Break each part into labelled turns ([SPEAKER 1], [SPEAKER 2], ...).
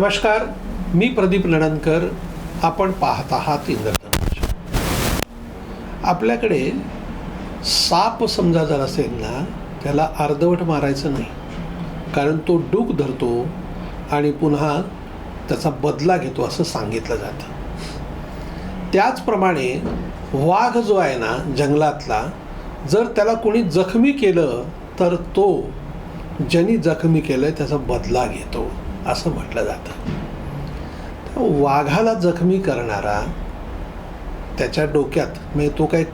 [SPEAKER 1] नमस्कार मी प्रदीप लणणकर आपण पाहत आहात इंद्रधनुष आपल्याकडे साप समजा जर असेल ना त्याला अर्धवट मारायचं नाही. कारण तो डूक धरतो आणि पुन्हा त्याचा बदला घेतो असं सांगितलं जातं. त्याचप्रमाणे वाघ जो आहे ना जंगलातला जर त्याला कोणी जखमी केलं तर तो ज्यांनी जखमी केलं त्याचा बदला घेतो. असं म्हटलं जातं. तर वाघाला जखमी करणारा त्याच्या डोक्यात म्हणजे तो काही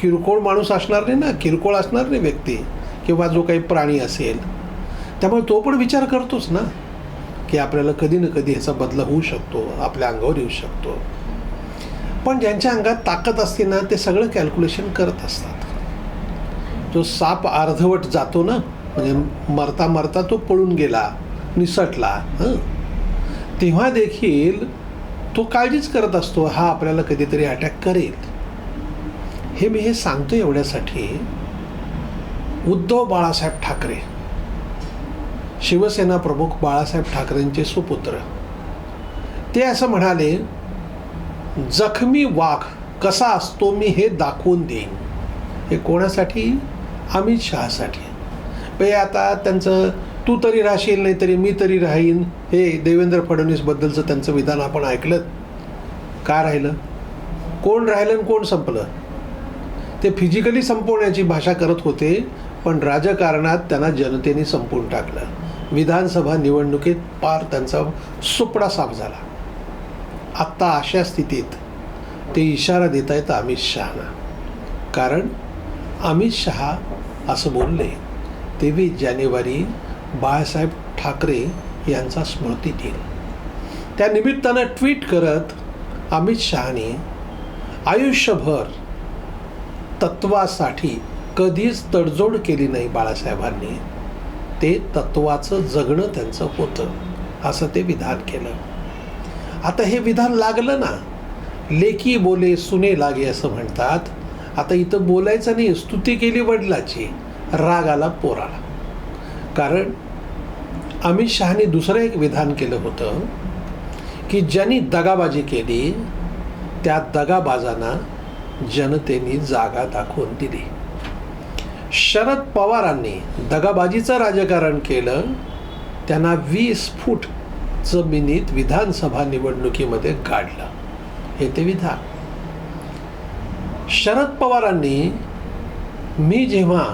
[SPEAKER 1] किरकोळ माणूस असणार नाही ना किरकोळ असणार नाही व्यक्ती किंवा जो काही प्राणी असेल त्यामुळे तो पण विचार करतोच ना की आपल्याला कधी ना कधी ह्याचा बदला होऊ शकतो आपल्या अंगावर येऊ शकतो. पण ज्यांच्या अंगात ताकद असते ना ते सगळं कॅल्क्युलेशन करत असतात. जो साप अर्धवट जातो ना म्हणजे मरता मरता तो पळून गेला निसटला हं? तेव्हा देखील तो काळजीच करत असतो हा आपल्याला कधीतरी अटॅक करेल. हे मी हे सांगतो एवढ्यासाठी उद्धव बाळासाहेब ठाकरे शिवसेना प्रमुख बाळासाहेब ठाकरेंचे सुपुत्र ते असं म्हणाले जखमी वाघ कसा असतो मी हे दाखवून देईन. हे कोणासाठी? अमित शहासाठी. म्हणजे आता त्यांचं तू तरी राहशील नाही तरी मी तरी राहीन हे देवेंद्र फडणवीसबद्दलचं त्यांचं विधान आपण ऐकलं. का राहिलं? कोण राहिलं आणि कोण संपलं? ते फिजिकली संपवण्याची भाषा करत होते पण राजकारणात त्यांना जनतेने संपवून टाकलं. विधानसभा निवडणुकीत पार त्यांचा सुपडा साफ झाला. आत्ता अशा स्थितीत ते इशारा देत आहेत अमित शहाना. कारण अमित शहा असं बोलले तेवीस जानेवारी बाळासाहेब ठाकरे यांचा स्मृती दिन. त्या निमित्तानं ट्विट करत अमित शहाने आयुष्यभर तत्वासाठी कधीच तडजोड केली नाही बाळासाहेबांनी. ते तत्वाचं जगणं त्यांचं होतं असं ते विधान केलं. आता हे विधान लागलं ना? लेकी बोले सुने लागे असं म्हणतात. आता इथं बोलायचं नाही स्तुती केली वडिलाची. राग आला पोराला. कारण अमित शहाने दुसरं एक विधान केलं होतं की ज्यांनी दगाबाजी केली त्या दगाबाजांना जनतेने जागा दाखवून दिली. शरद पवारांनी दगाबाजीचं राजकारण केलं त्यांना वीस फूट जमिनीत विधानसभा निवडणुकीमध्ये काढलं हे ते विधान. शरद पवारांनी मी जेव्हा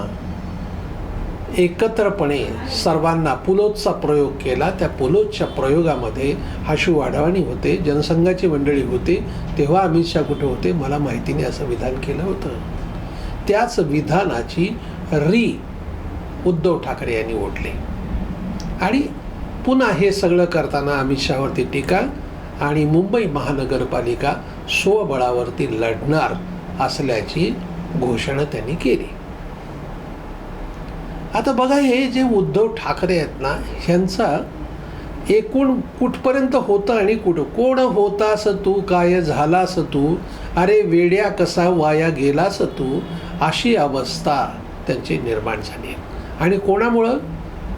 [SPEAKER 1] एकत्रपणे सर्वांना पुलोजचा प्रयोग केला. त्या पुलोजच्या प्रयोगामध्ये हाशू वाढवाणी होते जनसंघाची मंडळी होते तेव्हा अमित शहा कुठे होते? मला माहिती नाही असं विधान केलं होतं. त्याच विधानाची री उद्धव ठाकरे यांनी ओढली. आणि पुन्हा हे सगळं करताना अमित शहावरती टीका आणि मुंबई महानगरपालिका स्वबळावरती लढणार असल्याची घोषणा त्यांनी केली. आता बघा हे जे उद्धव ठाकरे आहेत ना ह्यांचा एकूण कुठपर्यंत होतं आणि कुठं? कोण होतास तू? काय झालास तू? अरे वेड्या कसा वाया गेलास तू? अशी अवस्था त्यांची निर्माण झाली. आणि कोणामुळं?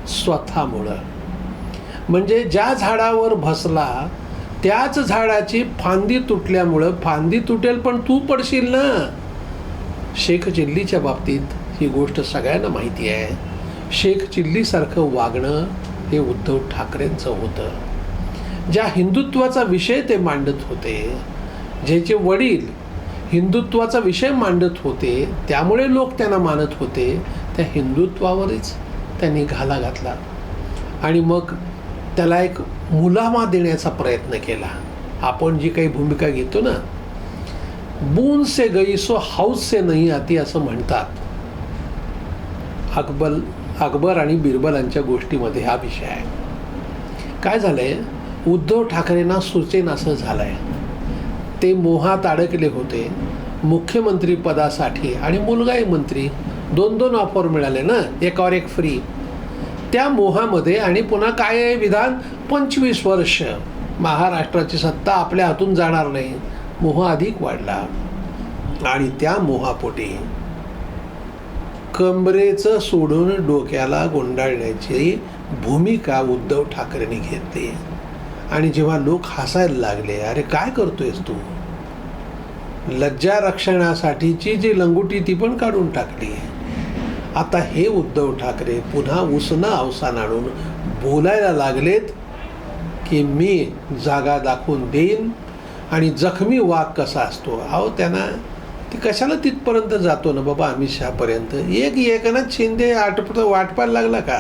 [SPEAKER 1] स्वतःमुळं. म्हणजे ज्या झाडावर भसला त्याच झाडाची फांदी तुटल्यामुळं फांदी तुटेल पण तू पडशील ना? शेख चिल्लीच्या बाबतीत. ही गोष्ट सगळ्यांना माहिती आहे. शेख चिल्लीसारखं वागणं हे उद्धव ठाकरेंचं होतं. ज्या हिंदुत्वाचा विषय ते मांडत होते ज्याचे वडील हिंदुत्वाचा विषय मांडत होते त्यामुळे लोक त्यांना मानत होते त्या हिंदुत्वावरच त्यांनी घाला घातला. आणि मग त्याला एक मुलामा देण्याचा प्रयत्न केला. आपण जी काही भूमिका घेतो ना बून से गई सो हाऊस से नाही आती असं म्हणतात. अकबल अकबर आणि बिरबल यांच्या गोष्टीमध्ये हा विषय आहे. काय झालं आहे उद्धव ठाकरेंना सुचेन असं आहे ते मोहात अडकले होते. मुख्यमंत्री पदासाठी आणि मुलगाही मंत्री. दोन दोन ऑफर मिळाले ना? एकावर एक फ्री त्या मोहामध्ये आणि पुन्हा काय आहे विधान? पंचवीस वर्ष. महाराष्ट्राची सत्ता आपल्या हातून जाणार नाही. मोह अधिक वाढला. आणि त्या मोहापोटी कमरेचं सोडून डोक्याला गुंडाळण्याची भूमिका उद्धव ठाकरेंनी घेतली. आणि जेव्हा लोक हसायला लागले अरे काय करतोयस तू? लज्जा रक्षणासाठीची जी लंगोटी ती पण काढून टाकली. आता हे उद्धव ठाकरे पुन्हा उसनं अवसान आणून बोलायला लागलेत की मी जागा दाखवून देईन आणि जखमी वाघ कसा असतो? अहो त्यांना ते कशाला तिथपर्यंत जातो ना बाबा अमित शहापर्यंत एक एकनाथ शिंदे आटपत वाटपायला लागला का?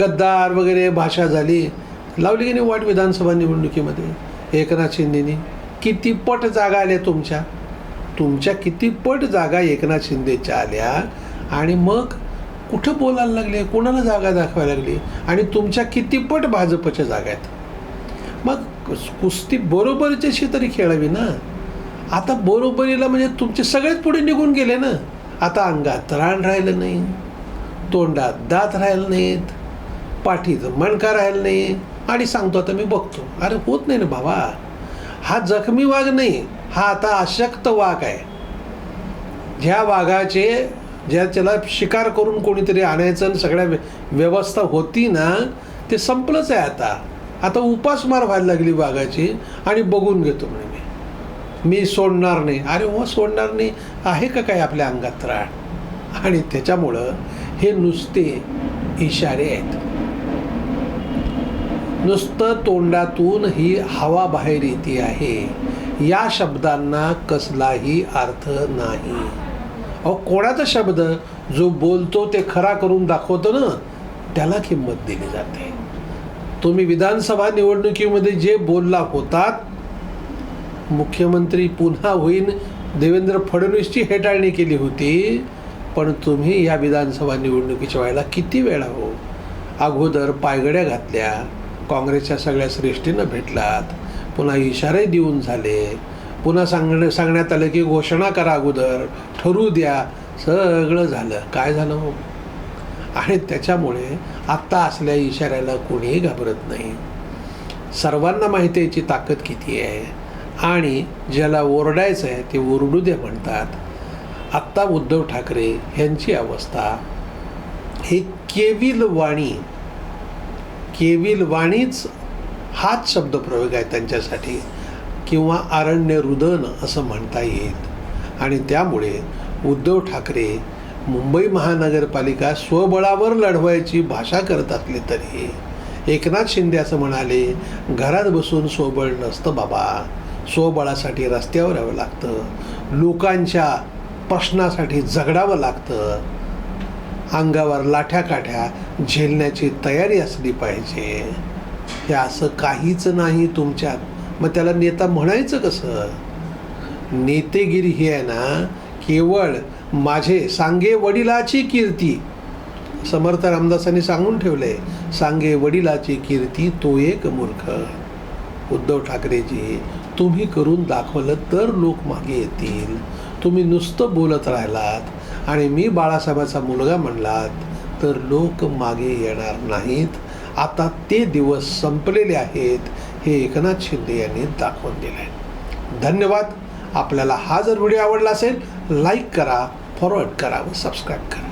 [SPEAKER 1] गद्दार वगैरे भाषा झाली. लावली की नाही वाट विधानसभा निवडणुकीमध्ये? एकनाथ शिंदेनी. किती पट जागा आल्या तुमच्या? तुमच्या किती पट जागा एकनाथ शिंदेच्या आल्या? आणि मग कुठं बोलायला लागले? कोणाला जागा दाखवायला लागली? आणि तुमच्या किती पट भाजपच्या जागा आहेत? मग कुस्ती बरोबरच्याशी तरी खेळावी ना? आता बरोबरीला म्हणजे तुमचे सगळेच पुढे निघून गेले ना. आता अंगात रान राहिलं नाही तोंडात दात राहिलं नाहीत पाठीत मणका राहिलं नाही. आणि सांगतो आता मी बघतो. अरे होत नाही ना बाबा. हा जखमी वाघ नाही हा आता अशक्त वाघ आहे. ज्या वाघाचे ज्या त्याला शिकार करून कोणीतरी आणायचं आणि सगळ्या व्य- व्यवस्था होती ना ते संपलंच आहे आता. आता उपासमार व्हायला लागली वाघाची आणि बघून घेतो म्हणे मी. मी सोडणार नाही. अरे हो सोडणार नाही. आहे का काय आपल्या अंगात राळ आणि त्याच्यामुळं हे नुसते इशारे आहेत. नुसतं तोंडातून ही हवा बाहेर येते आहे. या शब्दांना कसलाही अर्थ नाही. अहो कोणाचा शब्द? जो बोलतो ते खरा करून दाखवतो ना त्याला किंमत दिली जाते. तुम्ही विधानसभा निवडणुकीमध्ये जे बोलला होतात मुख्यमंत्री पुन्हा होईन. देवेंद्र फडणवीसची हेटाळणी केली होती. पण तुम्ही या विधानसभा निवडणुकीच्या वेळेला किती वेळा हो? अगोदर पायगड्या घातल्या. काँग्रेसच्या सगळ्या श्रेष्ठीनं भेटलात. पुन्हा इशारे देऊन झाले. पुन्हा सांगण्या सांगण्यात आलं की घोषणा करा अगोदर. ठरवू द्या. सगळं झालं. काय झालं हो? आणि त्याच्यामुळे आत्ता असल्या इशाऱ्याला कोणीही घाबरत नाही. सर्वांना माहिती आहे याची ताकद किती आहे? आणि ज्याला ओरडायचं आहे ते ओरडू दे म्हणतात आत्ता उद्धव ठाकरे यांची अवस्था हे केविल वाणी केविल वाणीच हाच शब्दप्रयोग आहे त्यांच्यासाठी किंवा अरण्य रुदन असं म्हणता येईल. आणि त्यामुळे उद्धव ठाकरे मुंबई महानगरपालिका स्वबळावर लढवायची भाषा करत असले तरी एकनाथ शिंदे असं म्हणाले घरात बसून स्वबळ नसतं बाबा. स्वबळासाठी रस्त्यावर यावं लागतं. लोकांच्या प्रश्नासाठी झगडावं लागतं. अंगावर लाठ्या काठ्या झेलण्याची तयारी असली पाहिजे. हे असं काहीच नाही तुमच्यात मग त्याला नेता म्हणायचं कसं? नेतेगिरी ही आहे ना केवळ माझे सांगे वडिलाची कीर्ती. समर्थ रामदासांनी सांगून ठेवले सांगे वडिलाची कीर्ती तो एक मूर्ख. उद्धव ठाकरेजी तुम्ही करून दाखवलं तर लोक मागे येतील. तुम्ही नुसतं बोलत राहिलात आणि मी बाळासाहेबाचा मुलगा म्हणलात तर लोक मागे येणार नाहीत. आता ते दिवस संपलेले आहेत हे एकनाथ शिंदे यांनी दाखवून दिले धन्यवाद. आपल्याला हा जर व्हिडिओ आवडला असेल लाईक करा फॉरवर्ड करा व सबस्क्राईब करा.